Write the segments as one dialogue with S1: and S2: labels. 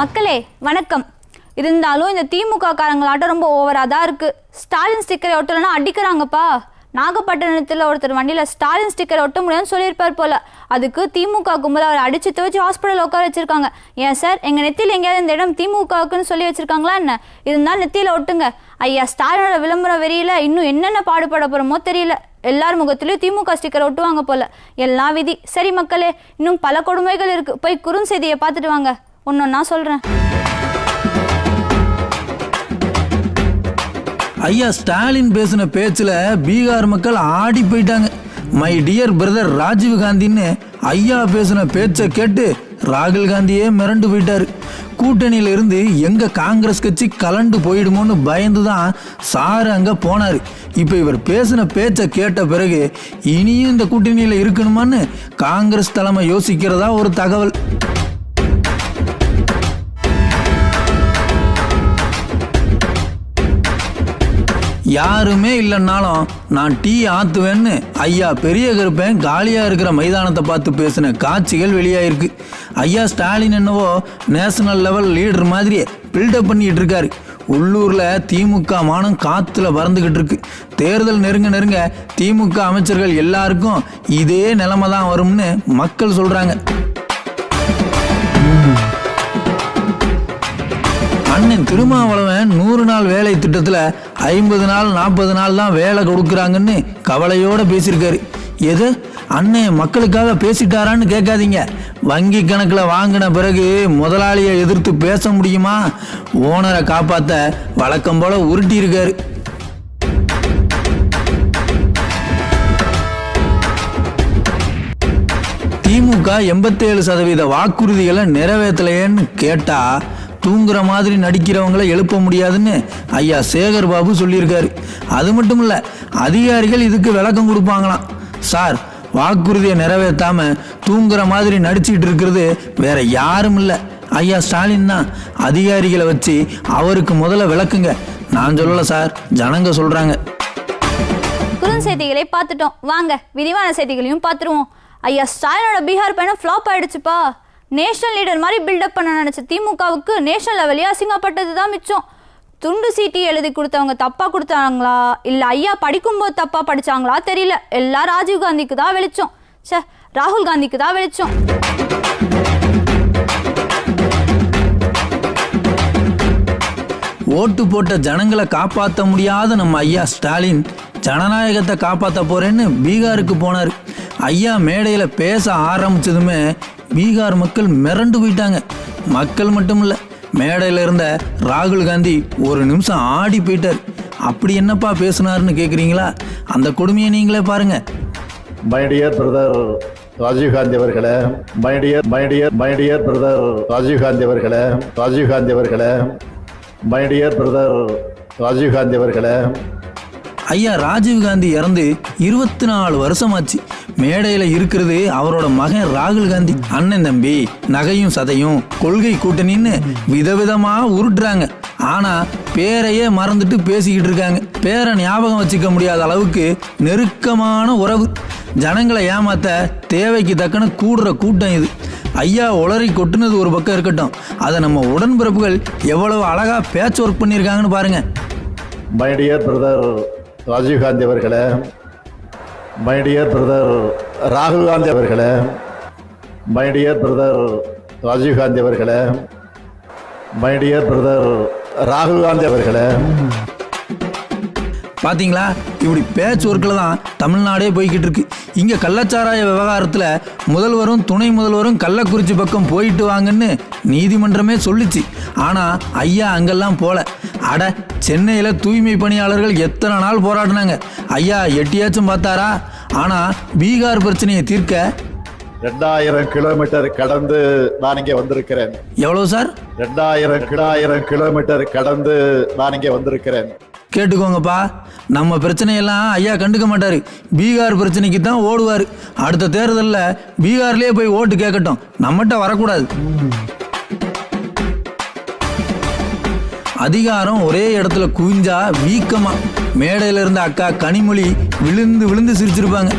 S1: மக்களே வணக்கம். இருந்தாலும் இந்த திமுக காரங்களாட்டம் ரொம்ப ஓவராக தான் இருக்குது ஸ்டாலின் ஸ்டிக்கரை ஒட்டலைன்னா அடிக்கிறாங்கப்பா. நாகப்பட்டினத்தில் ஒருத்தர் வண்டியில் ஸ்டாலின் ஸ்டிக்கர் ஒட்ட முடியாதுன்னு சொல்லியிருப்பார் போல். அதுக்கு திமுக கும்பல் அவரை அடித்து துவச்சி ஹாஸ்பிட்டல் உட்கார வச்சிருக்காங்க. ஏன் சார் எங்கள் நெத்தியில் எங்கேயாவது இந்த இடம் திமுகவுக்குன்னு சொல்லி வச்சுருக்காங்களா என்ன? இருந்தால் நெத்தியில் ஒட்டுங்க. ஐயா ஸ்டாலினோட விளம்பரம் வெறியில் இன்னும் என்னென்ன பாடுபட போகிறோமோ தெரியல. எல்லார் முகத்திலையும் திமுக ஸ்டிக்கர் ஒட்டுவாங்க போல. எல்லா விதி. சரி மக்களே இன்னும் பல கொடுமைகள் இருக்குது போய் குறுஞ்செய்தியை பார்த்துட்டு வாங்க. ஒன்னொன்னா சொல்கிறேன்
S2: ஐயா ஸ்டாலின் பேசின பேச்சில் பீகார் மக்கள் ஆடி போயிட்டாங்க. மை டியர் பிரதர் ராஜீவ் காந்தின்னு ஐயா பேசின பேச்சை கேட்டு ராகுல் காந்தியே மிரண்டு போயிட்டாரு. கூட்டணியில இருந்து எங்க காங்கிரஸ் கட்சி கலண்டு போயிடுமோன்னு பயந்து தான் சாரு அங்க போனாரு. இப்போ இவர் பேசின பேச்சை கேட்ட பிறகு இனியும் இந்த கூட்டணியில இருக்கணுமான்னு காங்கிரஸ் தலைமை யோசிக்கிறதா ஒரு தகவல். யாருமே இல்லைன்னாலும் நான் டீ ஆத்துவேன்னு ஐயா பெரிய கருப்பேன் காலியாக இருக்கிற மைதானத்தை பார்த்து பேசின காட்சிகள் வெளியாயிருக்கு. ஐயா ஸ்டாலின் என்னவோ நேஷனல் லெவல் லீடர் மாதிரி பில்டப் பண்ணிட்டு இருக்காரு. உள்ளூரில் திமுக மானம் காற்றுல பறந்துக்கிட்டு இருக்கு. தேர்தல் நெருங்க நெருங்க திமுக அமைச்சர்கள் எல்லாருக்கும் இதே நிலைமை தான் வரும்னு மக்கள் சொல்கிறாங்க அண்ணன் திருமாவளவன் நூறு நாள் வேலை திட்டத்தில் ஐம்பது நாள் நாற்பது நாள் தான் வேலை கொடுக்குறாங்கன்னு கவலையோட பேசியிருக்காரு. எது? அண்ணே மக்களுக்காக பேசிட்டாரான்னு கேட்காதீங்க. வங்கி கணக்கில் வாங்கின பிறகு முதலாளியை எதிர்த்து பேச முடியுமா? ஓனரை காப்பாற்ற வழக்கம் போல உருட்டியிருக்காரு. திமுக எண்பத்தேழு சதவீத வாக்குறுதிகளை நிறைவேற்றலையேன்னு கேட்டா தூங்குற மாதிரி நடிக்கிறவங்கள எழுப்ப முடியாதுன்னு ஐயா சேகர் பாபு சொல்லியிருக்காரு. அது மட்டும் இல்ல அதிகாரிகள் இதுக்கு விளக்கம் கொடுப்பாங்களாம். சார் வாக்குறுதியை நிறைவேற்றாம தூங்குற மாதிரி நடிச்சிட்டு இருக்கிறது வேற யாரும் இல்லை. ஐயா ஸ்டாலின் தான். அதிகாரிகளை வச்சு அவருக்கு முதல்ல விளக்குங்க. நான் சொல்லல சார் ஜனங்க சொல்றாங்க.
S1: குறுஞ்செய்திகளை பார்த்துட்டோம். வாங்க விரிவான செய்திகளையும் பார்த்துருவோம். ஐயா ஸ்டாலினோட பீகார் பயணம் ஃப்ளாப் ஆயிடுச்சுப்பா. நேஷனல் லீடர் மாதிரி பில்டப் பண்ண நினைச்ச திமுகவுக்கு நேஷனல் லெவலே அசிங்கப்பட்டது தான் மிச்சம். துண்டு சீட்டி எழுதி கொடுத்தவங்க தப்பா கொடுத்தாங்களா? இல்ல ஐயா படிக்கும்போது தப்பா படிச்சாங்களா? தெரியல. எல்லாம் ராஜீவ் காந்திக்கு தான் வெளிச்சம். சே ராகுல் காந்திக்கு தான் வெளிச்சோம்.
S2: ஓட்டு போட்ட ஜனங்களை காப்பாற்ற முடியாத நம்ம ஐயா ஸ்டாலின் ஜனநாயகத்தை காப்பாற்ற போறேன்னு பீகாருக்கு போனார். ஐயா மேடையில் பேச ஆரம்பிச்சதுமே பீகார் மக்கள் மிரண்டு போயிட்டாங்க. மக்கள் மட்டும் இல்லை மேடையில் இருந்த ராகுல் காந்தி ஒரு நிமிஷம் ஆடி போயிட்டார். அப்படி என்னப்பா பேசுனாருன்னு கேட்குறீங்களா அந்த கொடுமையை நீங்களே பாருங்க.
S3: மை டியர் பிரதர் ராஜீவ்காந்தி அவர்களே my dear my dear my dear brother Rajiv Gandhi அவர்களே ராஜீவ்காந்தி அவர்களே மை டியர் பிரதர் ராஜீவ்காந்தி அவர்களே.
S2: ஐயா ராஜீவ் காந்தி இறந்து இருபத்தி நாலு வருஷமாச்சு. மேடையில இருக்கிறது அவரோட மகன் ராகுல் காந்தி. அண்ணன் தம்பி நகையும் சதையும் கொள்கை கூட்டணின்னு விதவிதமா உருட்டுறாங்க. ஆனா பேரையே மறந்துட்டு பேசிக்கிட்டு இருக்காங்க. பேரை ஞாபகம் வச்சுக்க முடியாத அளவுக்கு நெருக்கமான உறவு. ஜனங்களை ஏமாத்த தேவைக்கு தக்கன கூடுற கூட்டம் இது. ஐயா உளறி கொட்டுனது ஒரு பக்கம் இருக்கட்டும். அதை நம்ம உடன்பிறப்புகள் எவ்வளவு அழகா பேட்ச் ஒர்க் பண்ணியிருக்காங்கன்னு பாருங்க.
S3: மை டியர் பிரதர் ராஜீவ்காந்தி அவர்களே மை டியர் பிரதர் ராகுல் காந்தி அவர்களே மை டியர் பிரதர் ராஜீவ்காந்தி அவர்களே மை டியர் பிரதர் ராகுல் காந்தி அவர்களே.
S2: பார்த்தீங்களா இப்படி பேச்சு ஒர்க்கில் தான் தமிழ்நாடே போய்கிட்டு இருக்கு. இங்கே கள்ளச்சாராய விவகாரத்தில் முதல்வரும் துணை முதல்வரும் கள்ளக்குறிச்சி பக்கம் போயிட்டு வாங்கன்னு நீதிமன்றமே சொல்லிச்சு. ஆனால் ஐயா அங்கெல்லாம் போல. அட சென்னையில் தூய்மை பணியாளர்கள் எத்தனை நாள் போராடினாங்க? ஐயா எட்டியாச்சும் பார்த்தாரா? ஆனால் பீகார் பிரச்சனையை தீர்க்க
S3: ரெண்டாயிரம் கிலோமீட்டர் கடந்து நான் இங்கே வந்திருக்கிறேன்.
S2: எவ்வளோ சார்?
S3: ரெண்டாயிரம் கிடாயிரம் கிலோமீட்டர் கடந்து நான் இங்கே வந்திருக்கிறேன்.
S2: கேட்டுக்கோங்கப்பா. நம்ம பிரச்சனையெல்லாம் ஐயா கண்டுக்க மாட்டாரு. பீகார் பிரச்சனைக்கு தான் ஓடுவார். அடுத்த தேர்தலில் பீகார்லேயே போய் ஓட்டு கேட்கட்டும். நம்மகிட்ட வரக்கூடாது. அதிகாரம் ஒரே இடத்துல குவிஞ்சா வீக்கமா. மேடையில இருந்த அக்கா கனிமொழி விழுந்து விழுந்து சிரிச்சிருப்பாங்க.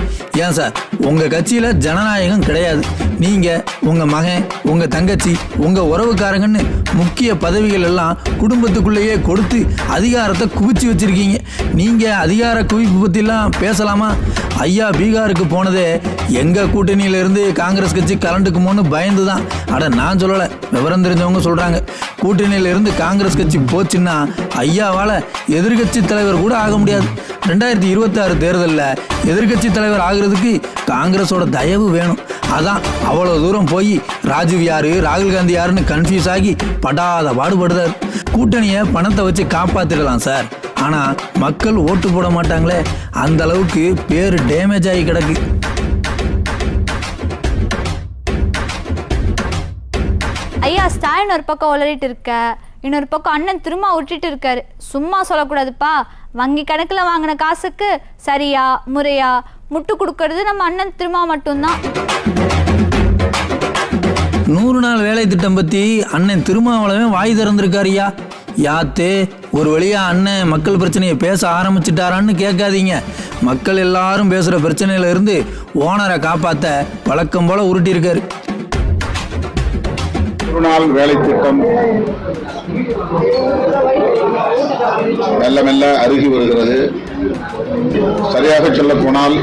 S2: ஏன் சார் உங்க கட்சியில ஜனநாயகம் கிடையாது. நீங்க உங்க மகன் உங்க தங்கச்சி உங்க உறவுக்காரங்கன்னு முக்கிய பதவிகள் எல்லாம் குடும்பத்துக்குள்ளேயே கொடுத்து அதிகாரத்தை குவிச்சு வச்சிருக்கீங்க. நீங்க அதிகார குவிப்பு பத்திலாம் பேசலாமா? ஐயா பீகாருக்கு போனதே எங்க கூட்டணியில இருந்து காங்கிரஸ் கட்சி கலண்டுக்குமோன்னு பயந்து தான் அட நான் சொல்லலை. விவரம் தெரிஞ்சவங்க சொல்றாங்க. கூட்டணியில இருந்து காங்கிரஸ் கட்சி போச்சுன்னா ஐயாவால எதிர்க்கட்சி தலைவர் கூட ஆக முடியாது. ரெண்டாயிரத்தி இருபத்தி ஆறு தேர்தலில் எதிர்க்கட்சி தலைவர் ஆகிறதுக்கு காங்கிரஸோட தயவு வேணும். அதான் அவ்வளோ தூரம் போய் ராஜீவ் யாரு ராகுல் காந்தி யாருன்னு கன்ஃபியூஸ் ஆகி படாத பாடுபடுதார் கூட்டணியை பணத்தை வச்சு காப்பாத்திடலாம் சார். ஆனால் மக்கள் ஓட்டு போட மாட்டாங்களே. அந்த அளவுக்கு பேர் டேமேஜ் ஆகி கிடக்கு.
S1: ஸ்டாலின் ஒரு பக்கம் உளறிட்டு இருக்க இன்னொரு பக்கம் அண்ணன் திரும்ப விட்டுட்டு இருக்காரு. சும்மா சொல்லக்கூடாதுப்பா. வங்கி கணக்கில் வாங்கின காசுக்கு சரியா முறையா முட்டு கொடுக்கறது நம்ம அண்ணன் திரும்ப மட்டும்தான்.
S2: நூறு நாள் வேலை திட்டம் பற்றி அண்ணன் திருமாவளவன் வாய் திறந்திருக்காருயா யாத்தே ஒரு வழியா அண்ணன் மக்கள் பிரச்சனையை பேச ஆரம்பிச்சிட்டாரான்னு கேட்காதீங்க. மக்கள் எல்லாரும் பேசுகிற பிரச்சனையில இருந்து ஓனரை காப்பாற்ற வழக்கம் போல உருட்டியிருக்காரு.
S4: நூறு நாள் வேலை திட்டம் மெல்ல மெல்ல அருகி வருகிறது. சரியாக சொல்ல போனால்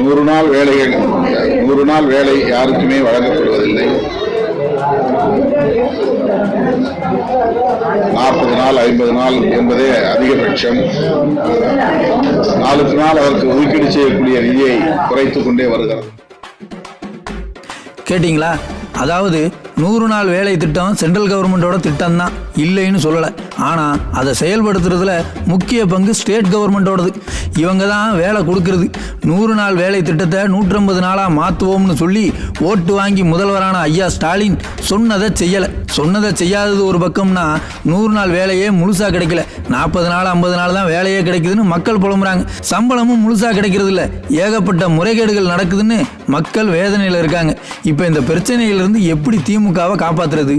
S4: நூறு நாள் வேலைகள் நூறு நாள் வேலை யாருக்குமே வழங்கப்படுவதில்லை. நாற்பது நாள் ஐம்பது நாள் என்பதே அதிகபட்சம். நாளுக்கு நாள் அதற்கு ஒதுக்கீடு செய்யக்கூடிய நிதியை குறைத்துக் கொண்டே வருகிறது.
S2: கேட்டிங்களா? அதாவது நூறு நாள் வேலை திட்டம் சென்ட்ரல் கவர்மெண்டோட திட்டம் தான் இல்லைன்னு சொல்லலை. ஆனால் அதை செயல்படுத்துறதுல முக்கிய பங்கு ஸ்டேட் கவர்மெண்ட்டோடது இவங்க தான் வேலை கொடுக்கறது. நூறு நாள் வேலை திட்டத்தை நூற்றம்பது நாளாக மாற்றுவோம்னு சொல்லி ஓட்டு வாங்கி முதல்வரான ஐயா ஸ்டாலின் சொன்னதை செய்யலை. சொன்னதை செய்யாதது ஒரு பக்கம்னா நூறு நாள் வேலையே முழுசாக கிடைக்கல. நாற்பது நாள் ஐம்பது நாள் தான் வேலையே கிடைக்குதுன்னு மக்கள் புலம்புறாங்க. சம்பளமும் முழுசாக கிடைக்கிறது இல்லை. ஏகப்பட்ட முறைகேடுகள் நடக்குதுன்னு மக்கள் வேதனையில் இருக்காங்க. இப்போ இந்த பிரச்சனையிலிருந்து எப்படி திமுகவை காப்பாத்துறது?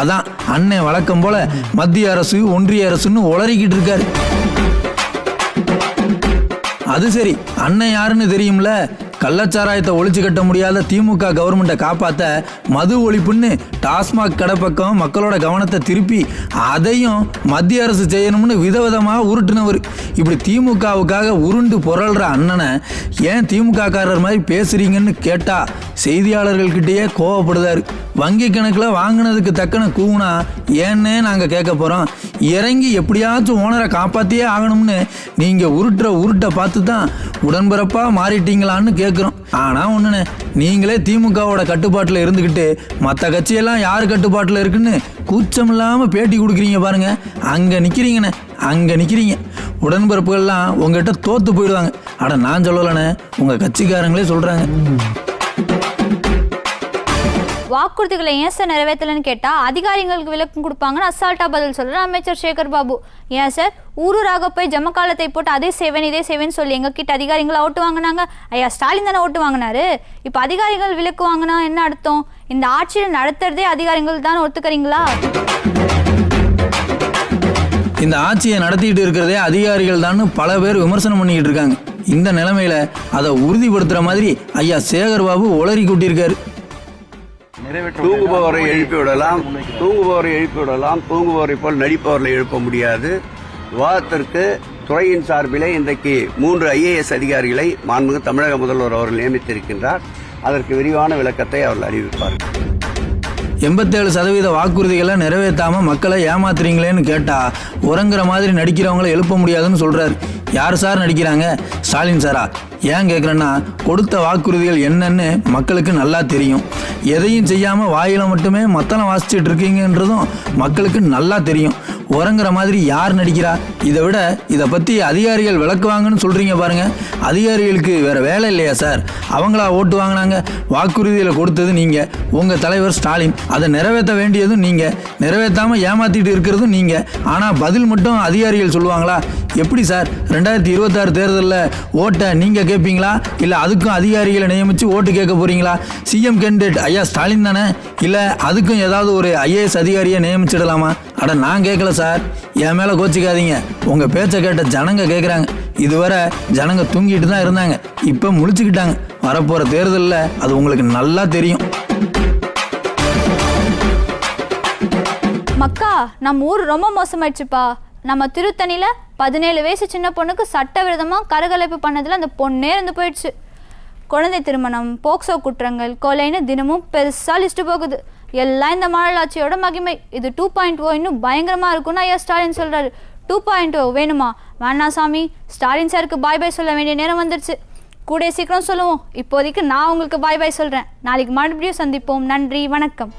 S2: அதான் அண்ணன் வழக்கம் போல மத்திய அரசு ஒன்றிய அரசுன்னு உளறிக்கிட்டு இருக்காரு. அது சரி அண்ணன் யாருன்னு தெரியும்ல? கள்ளச்சாராயத்தை ஒழிச்சு கட்ட முடியாத திமுக கவர்மெண்ட்டை காப்பாத்த மது ஒழிப்புன்னு டாஸ்மாக் கடை பக்கம் மக்களோட கவனத்தை திருப்பி அதையும் மத்திய அரசு செய்யணும்னு விதவிதமாக உருட்டுனவர். இப்படி திமுகவுக்காக உருண்டு புரள்ற அண்ணனை ஏன் திமுக காரர் மாதிரி பேசுறீங்கன்னு கேட்டா செய்தியாளர்கள்கிட்டயே கோவப்படுதாரு. வங்கி கணக்கில் வாங்கினதுக்கு தக்கன கூவுனா ஏன்னே நாங்கள் கேட்க போகிறோம் இறங்கி எப்படியாச்சும் ஓனரை காப்பாற்றியே ஆகணும்னு நீங்கள் உருட்டுற உருட்டை பார்த்து தான் உடன்பிறப்பாக மாறிட்டீங்களான்னு கேட்குறோம் ஆனால் ஒன்றுண்ணே நீங்களே திமுகவோட கட்டுப்பாட்டில் இருந்துக்கிட்டு மற்ற கட்சியெல்லாம் யார் கட்டுப்பாட்டில் இருக்குன்னு கூச்சம் இல்லாமல் பேட்டி கொடுக்குறீங்க பாருங்கள் அங்கே நிற்கிறீங்கண்ணே அங்கே நிற்கிறீங்க உடன்பிறப்புகள்லாம் உங்ககிட்ட தோற்று போயிடுவாங்க. அட நான் சொல்லலைண்ணே உங்கள் கட்சிக்காரங்களே சொல்கிறாங்க
S1: வாக்குறுதிகளை ஏன் சார் நிறைவேற்றலன்னு கேட்டால் அதிகாரிகளுக்கு விளக்கம் கொடுப்பாங்கன்னு அசால்ட்டா பதில் சொல்கிறார் அமைச்சர் சேகர் பாபு. ஏன் சார்? ஊரூராக போய் ஜமக்காலத்தை போட்டு அதே செய்வேன் இதே செய்வேன்னு சொல்லி எங்ககிட்ட அதிகாரிகளை ஓட்டு வாங்கினாங்க. ஐயா ஸ்டாலின் தானே ஓட்டு வாங்கினாரு. இப்போ அதிகாரிகள் விலக்கு வாங்கினா என்ன அர்த்தம்? இந்த ஆட்சியில் நடத்துறதே அதிகாரிகள் தான் ஒத்துக்கிறீங்களா?
S2: இந்த ஆட்சியை நடத்திட்டு இருக்கிறதே அதிகாரிகள் தான் பல பேர் விமர்சனம் பண்ணிக்கிட்டு இருக்காங்க. இந்த நிலைமையில அதை உறுதிப்படுத்துற மாதிரி ஐயா சேகர் பாபு உளறி கூட்டியிருக்காரு.
S5: தூங்குபவரை எழுப்பி விடலாம். தூங்குபவரை எழுப்பி விடலாம். தூங்குபவரை போல் நடிப்பவர்களை எழுப்ப முடியாது. விவாதத்திற்கு துறையின் சார்பிலே இன்றைக்கு மூன்று ஐஏஎஸ் அதிகாரிகளை மாண்புமிகு தமிழக முதல்வர் அவர்கள் நியமித்திருக்கின்றார். அதற்கு விரிவான விளக்கத்தை அவர்கள் அறிவிப்பார்கள்.
S2: எண்பத்தேழு சதவீத வாக்குறுதிகளை நிறைவேற்றாம மக்களை ஏமாத்துறீங்களேன்னு கேட்டா உறங்குற மாதிரி நடிக்கிறவங்கள எழுப்ப முடியாதுன்னு சொல்றாரு. யார் சார் நடிக்கிறாங்க? ஸ்டாலின் சாரா. ஏன் கேட்குறேன்னா கொடுத்த வாக்குறுதிகள் என்னன்னு மக்களுக்கு நல்லா தெரியும். எதையும் செய்யாமல் வாயில் மட்டுமே மத்தளம் வாசிச்சுட்டு இருக்கீங்கன்றதும் மக்களுக்கு நல்லா தெரியும். உறங்குற மாதிரி யார் நடிக்கிறா? இதை விட இதை பற்றி அதிகாரிகள் விளக்குவாங்கன்னு சொல்கிறீங்க பாருங்கள் அதிகாரிகளுக்கு வேறு வேலை இல்லையா சார்? அவங்களா ஓட்டு வாங்கினாங்க. வாக்குறுதியில் கொடுத்தது நீங்கள் உங்கள் தலைவர் ஸ்டாலின். அதை நிறைவேற்ற வேண்டியதும் நீங்கள் நிறைவேற்றாமல் ஏமாற்றிட்டு இருக்கிறதும் நீங்கள் ஆனால் பதில் மட்டும் அதிகாரிகள் சொல்லுவாங்களா? எப்படி சார்? ரெண்டாயிரத்தி இருபத்தாறு தேர்தலில் ஓட்டை நீங்கள் கேட்பீங்களா இல்லை அதுக்கும் அதிகாரிகளை நியமிச்சு ஓட்டு கேட்க போறீங்களா? சிஎம் கேண்டிடேட் ஐயா ஸ்டாலின் தானே? இல்ல அதுக்கும் ஏதாவது ஒரு ஐஏஎஸ் அதிகாரியை நியமிச்சிடலாமா? அட நான் கேட்கல சார். என் மேல கோச்சிக்காதீங்க. உங்க பேச்சை கேட்ட ஜனங்க கேட்குறாங்க இதுவரை ஜனங்க தூங்கிட்டு தான் இருந்தாங்க. இப்போ முழிச்சுக்கிட்டாங்க. வரப்போற தேர்தலில் அது உங்களுக்கு நல்லா தெரியும்.
S1: மக்கா நம்ம ஊர் ரொம்ப மோசமாயிடுச்சுப்பா. நம்ம திருத்தணியில் பதினேழு வயசு சின்ன பொண்ணுக்கு சட்டவிரோதமாக கரகலைப்பு பண்ணதில் அந்த பொண்ணே இருந்து போயிடுச்சு. குழந்தை திருமணம் போக்சோ குற்றங்கள் கொலைன்னு தினமும் பெருசாக லிஸ்ட்டு போகுது. எல்லாம் இந்த மாநிலாட்சியோட மகிமை. இது டூ பாயிண்ட் ஓ இன்னும் பயங்கரமாக இருக்கும்னு ஐயா ஸ்டாலின் சொல்கிறாரு டூ பாயிண்ட் ஓ oh வேணுமா? வேணா சாமி. ஸ்டாலின் சாருக்கு பாய் பாய் சொல்ல வேண்டிய நேரம் வந்துருச்சு. கூட சீக்கிரம் சொல்லுவோம். இப்போதைக்கு நான் உங்களுக்கு பாய் பாய் சொல்கிறேன் நாளைக்கு மறுபடியும் சந்திப்போம். நன்றி. வணக்கம்.